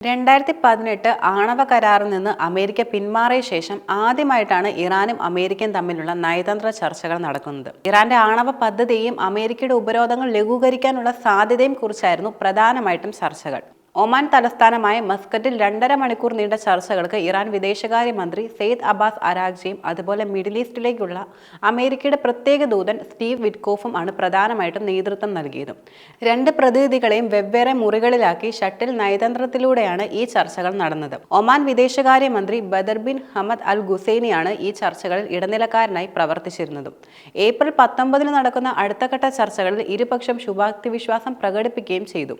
രണ്ടായിരത്തി പതിനെട്ട് ആണവ കരാറിൽ നിന്ന് അമേരിക്ക പിന്മാറിയ ശേഷം ആദ്യമായിട്ടാണ് ഇറാനും അമേരിക്കയും തമ്മിലുള്ള നയതന്ത്ര ചർച്ചകൾ നടക്കുന്നത്. ഇറാന്റെ ആണവ പദ്ധതിയും അമേരിക്കയുടെ ഉപരോധങ്ങൾ ലഘൂകരിക്കാനുള്ള സാധ്യതയും കുറിച്ചായിരുന്നു പ്രധാനമായിട്ടും ചർച്ചകൾ. ഒമാൻ തലസ്ഥാനമായ മസ്കറ്റിൽ രണ്ടര മണിക്കൂർ നീണ്ട ചർച്ചകൾക്ക് ഇറാൻ വിദേശകാര്യമന്ത്രി സെയ്ദ് അബ്ബാസ് അരാഗ്ജിയും അതുപോലെ മിഡിൽ ഈസ്റ്റിലേക്കുള്ള അമേരിക്കയുടെ പ്രത്യേക ദൂതൻ സ്റ്റീവ് വിറ്റ്കോഫും ആണ് പ്രധാനമായിട്ടും നേതൃത്വം നൽകിയത്. രണ്ട് പ്രതിനിധികളെയും വെവ്വേറെ മുറികളിലാക്കി ഷട്ടിൽ നയതന്ത്രത്തിലൂടെയാണ് ഈ ചർച്ചകൾ നടന്നത്. ഒമാൻ വിദേശകാര്യമന്ത്രി ബദർ ബിൻ ഹമദ് അൽ ഗുസൈനിയാണ് ഈ ചർച്ചകളിൽ ഇടനിലക്കാരനായി പ്രവർത്തിച്ചിരുന്നതും. ഏപ്രിൽ പത്തൊമ്പതിന് നടക്കുന്ന അടുത്തഘട്ട ചർച്ചകളിൽ ഇരുപക്ഷം ശുഭാപ്തി വിശ്വാസം പ്രകടിപ്പിക്കുകയും ചെയ്തു.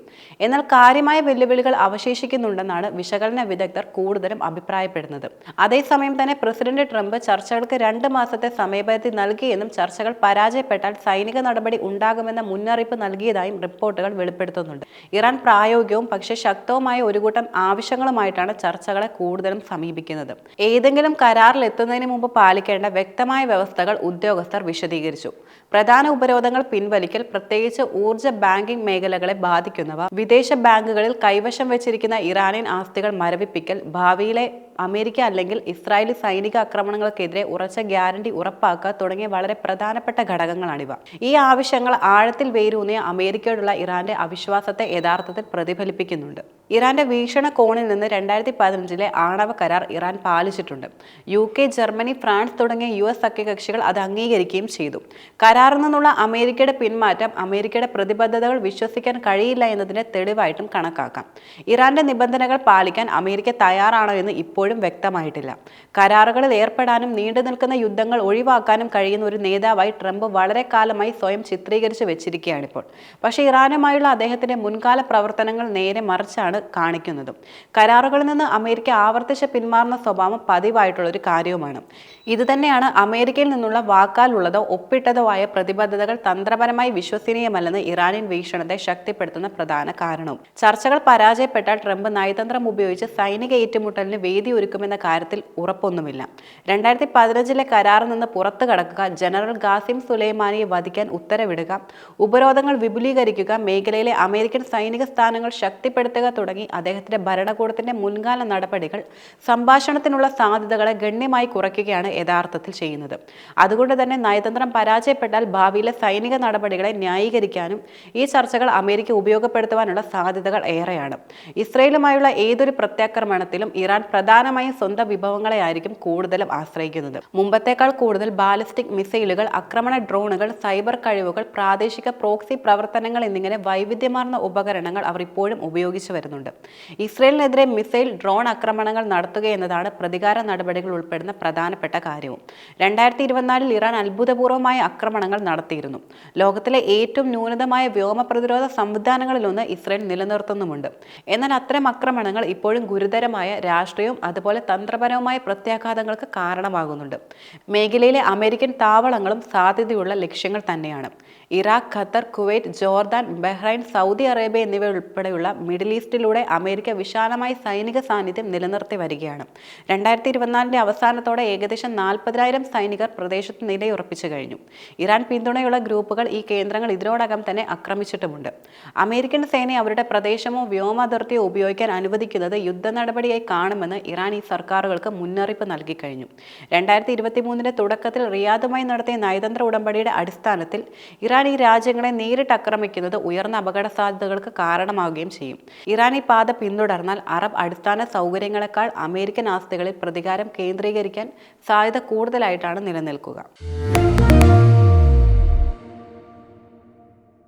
എന്നാൽ കാര്യമായ വെല്ലുവിളികൾ അവശേഷിക്കുന്നുണ്ടെന്നാണ് വിശകലന വിദഗ്ധർ കൂടുതലും അഭിപ്രായപ്പെടുന്നത്. അതേസമയം തന്നെ പ്രസിഡന്റ് ട്രംപ് ചർച്ചകൾക്ക് രണ്ട് മാസത്തെ സമയപരിധി നൽകിയെന്നും ചർച്ചകൾ പരാജയപ്പെട്ടാൽ സൈനിക നടപടി ഉണ്ടാകുമെന്ന മുന്നറിയിപ്പ് നൽകിയതായും റിപ്പോർട്ടുകൾ വെളിപ്പെടുത്തുന്നുണ്ട്. ഇറാൻ പ്രായോഗികവും പക്ഷേ ശക്തവുമായ ഒരു കൂട്ടം ആവശ്യങ്ങളുമായിട്ടാണ് ചർച്ചകളെ കൂടുതലും സമീപിക്കുന്നത്. ഏതെങ്കിലും കരാറിൽ എത്തുന്നതിന് മുമ്പ് പാലിക്കേണ്ട വ്യക്തമായ വ്യവസ്ഥകൾ ഉദ്യോഗസ്ഥർ വിശദീകരിച്ചു. പ്രധാന ഉപരോധങ്ങൾ പിൻവലിക്കൽ പ്രത്യേകിച്ച് ഊർജ ബാങ്കിംഗ് മേഖലകളെ ബാധിക്കുന്നവ വിദേശ ബാങ്കുകളിൽ കൈവശം വെച്ചിരിക്കുന്ന ഇറാനിയൻ ആസ്തികൾ മരവിപ്പിക്കൽ ഭാവിയിലെ അമേരിക്ക അല്ലെങ്കിൽ ഇസ്രായേലി സൈനിക ആക്രമണങ്ങൾക്കെതിരെ ഉറച്ച ഗ്യാരണ്ടി ഉറപ്പാക്കുക തുടങ്ങിയ വളരെ പ്രധാനപ്പെട്ട ഘടകങ്ങളാണിവ. ഈ ആവശ്യങ്ങൾ ആഴത്തിൽ വേരൂന്നിയ അമേരിക്കയോടുള്ള ഇറാന്റെ അവിശ്വാസത്തെ യഥാർത്ഥത്തിൽ പ്രതിഫലിപ്പിക്കുന്നുണ്ട്. ഇറാന്റെ വീക്ഷണ കോണിൽ നിന്ന് രണ്ടായിരത്തി പതിനഞ്ചിലെ ആണവ കരാർ ഇറാൻ പാലിച്ചിട്ടുണ്ട്. യു കെ ജർമ്മനി ഫ്രാൻസ് തുടങ്ങിയ യു എസ് സഖ്യകക്ഷികൾ അത് അംഗീകരിക്കുകയും ചെയ്തു. കരാറിൽ നിന്നുള്ള അമേരിക്കയുടെ പിന്മാറ്റം അമേരിക്കയുടെ പ്രതിബദ്ധതകൾ വിശ്വസിക്കാൻ കഴിയില്ല എന്നതിന്റെ തെളിവായിട്ടും കണക്കാക്കാം. ഇറാന്റെ നിബന്ധനകൾ പാലിക്കാൻ അമേരിക്ക തയ്യാറാണോ എന്ന് ഇപ്പോഴും വ്യക്തമായിട്ടില്ല. കരാറുകളിൽ ഏർപ്പെടാനും നീണ്ടു നിൽക്കുന്ന യുദ്ധങ്ങൾ ഒഴിവാക്കാനും കഴിയുന്ന ഒരു നേതാവായി ട്രംപ് വളരെ കാലമായി സ്വയം ചിത്രീകരിച്ചു വെച്ചിരിക്കുകയാണിപ്പോൾ. പക്ഷേ ഇറാനുമായുള്ള അദ്ദേഹത്തിന്റെ മുൻകാല പ്രവർത്തനങ്ങൾ നേരെ മറിച്ചാണ് കാണിക്കുന്നതും. കരാറുകളിൽ നിന്ന് അമേരിക്ക ആവർത്തിച്ച് പിന്മാറുന്ന സ്വഭാവം പതിവായിട്ടുള്ള ഒരു കാര്യവുമാണ്. ഇത് തന്നെയാണ് അമേരിക്കയിൽ നിന്നുള്ള വാക്കാലുള്ളതോ ഒപ്പിട്ടതോ ആയ പ്രതിബദ്ധതകൾ തന്ത്രപരമായി വിശ്വസനീയമല്ലെന്ന് ഇറാനിയൻ വീക്ഷണത്തെ ശക്തിപ്പെടുത്തുന്ന പ്രധാന കാരണവും ചർച്ചകൾ പരാജയപ്പെട്ടാൽ ട്രംപ് നയതന്ത്രം ഉപയോഗിച്ച് സൈനിക ഏറ്റുമുട്ടലിന് വേദി ഒരുക്കുമെന്ന കാര്യത്തിൽ ഉറപ്പൊന്നുമില്ല. രണ്ടായിരത്തി പതിനഞ്ചിലെ കരാറിൽ നിന്ന് പുറത്തു കടക്കുക ജനറൽ ഗാസിം സുലൈമാനിയെ വധിക്കാൻ ഉത്തരവിടുക ഉപരോധങ്ങൾ വിപുലീകരിക്കുക മേഖലയിലെ അമേരിക്കൻ സൈനിക സ്ഥാനങ്ങൾ ശക്തിപ്പെടുത്തുക തുടങ്ങി അദ്ദേഹത്തിന്റെ ഭരണകൂടത്തിന്റെ മുൻകാല നടപടികൾ സംഭാഷണത്തിനുള്ള സാധ്യതകളെ ഗണ്യമായി കുറയ്ക്കുകയാണ് യഥാർത്ഥത്തിൽ ചെയ്യുന്നത്. അതുകൊണ്ട് തന്നെ നയതന്ത്രം പരാജയപ്പെട്ടാൽ ഭാവിയിലെ സൈനിക നടപടികളെ ന്യായീകരിക്കാനും ഈ ചർച്ചകൾ അമേരിക്ക ഉപയോഗപ്പെടുത്തുവാനുള്ള സാധ്യതകൾ ഏറെയാണ്. ഇസ്രയേലുമായുള്ള ഏതൊരു പ്രത്യാക്രമണത്തിലും ഇറാൻ പ്രധാനമായും സ്വന്തം വിഭവങ്ങളെ ആയിരിക്കും കൂടുതലും ആശ്രയിക്കുന്നത്. മുമ്പത്തേക്കാൾ കൂടുതൽ ബാലിസ്റ്റിക് മിസൈലുകൾ ആക്രമണ ഡ്രോണുകൾ സൈബർ കഴിവുകൾ പ്രാദേശിക പ്രോക്സി പ്രവർത്തനങ്ങൾ എന്നിങ്ങനെ വൈവിധ്യമാർന്ന ഉപകരണങ്ങൾ അവർ ഇപ്പോഴും ഉപയോഗിച്ചു വരുന്നുണ്ട്. ഇസ്രയേലിനെതിരെ മിസൈൽ ഡ്രോൺ ആക്രമണങ്ങൾ നടത്തുക എന്നതാണ് പ്രതികാര നടപടികൾ ഉൾപ്പെടുന്ന പ്രധാനപ്പെട്ട കാര്യവും. രണ്ടായിരത്തി ഇരുപത്തിനാലിൽ ഇറാൻ അത്ഭുതപൂർവമായ ആക്രമണങ്ങൾ നടത്തിയിരുന്നു. ലോകത്തിലെ ഏറ്റവും ന്യൂനതമായ വ്യോമ പ്രതിരോധ സംവിധാനങ്ങളിലൊന്ന് ഇസ്രയേൽ നിലനിർത്തുന്നുമുണ്ട്. എന്നാൽ അത്തരം ആക്രമണങ്ങൾ ഇപ്പോഴും ഗുരുതരമായ രാഷ്ട്രീയവും അതുപോലെ തന്ത്രപരവുമായ പ്രത്യാഘാതങ്ങൾക്ക് കാരണമാകുന്നുണ്ട്. മേഖലയിലെ അമേരിക്കൻ താവളങ്ങളും സാധ്യതയുള്ള ലക്ഷ്യങ്ങൾ തന്നെയാണ്. Iraq Qatar Kuwait Jordan Bahrain Saudi Arabia എന്നിവ ഉൾപ്പെടെയുള്ള മിഡിൽ ഈസ്റ്റിലൂടെ അമേരിക്ക വിശാലമായ സൈനിക സാന്നിധ്യം നിലനിർത്തി വരികയാണ്. രണ്ടായിരത്തി ഇരുപത്തിനാലിന്റെ അവസാനത്തോടെ ഏകദേശം നാൽപ്പതിനായിരം സൈനികർ പ്രദേശത്ത് നിലയുറപ്പിച്ചു കഴിഞ്ഞു. ഇറാൻ പിന്തുണയുള്ള ഗ്രൂപ്പുകൾ ഈ കേന്ദ്രങ്ങൾ ഇതിനോടകം തന്നെ ആക്രമിച്ചിട്ടുമുണ്ട്. അമേരിക്കൻ സേനയെ അവരുടെ പ്രദേശമോ വ്യോമാതിർത്തിയോ ഉപയോഗിക്കാൻ അനുവദിക്കുന്നത് യുദ്ധ നടപടിയായി കാണുമെന്ന് ഇറാൻ ഈ സർക്കാരുകൾക്ക് മുന്നറിയിപ്പ് നൽകിക്കഴിഞ്ഞു രണ്ടായിരത്തി ഇരുപത്തി മൂന്നിന്റെ തുടക്കത്തിൽ റിയാദുമായി നടത്തിയ നയതന്ത്ര ഉടമ്പടിയുടെ അടിസ്ഥാനത്തിൽ ഇറാൻ ഈ രാജ്യങ്ങളെ നേരിട്ട് ആക്രമിക്കുന്നത് ഉയർന്ന അപകട സാധ്യതകൾക്ക് കാരണമാവുകയും ചെയ്യും. ഇറാനി പാത പിന്തുടർന്നാൽ അറബ് അടിസ്ഥാന സൗകര്യങ്ങളെക്കാൾ അമേരിക്കൻ ആസ്തികളിൽ പ്രതികാരം കേന്ദ്രീകരിക്കാൻ സാധ്യത കൂടുതലായിട്ടാണ് നിലനിൽക്കുക.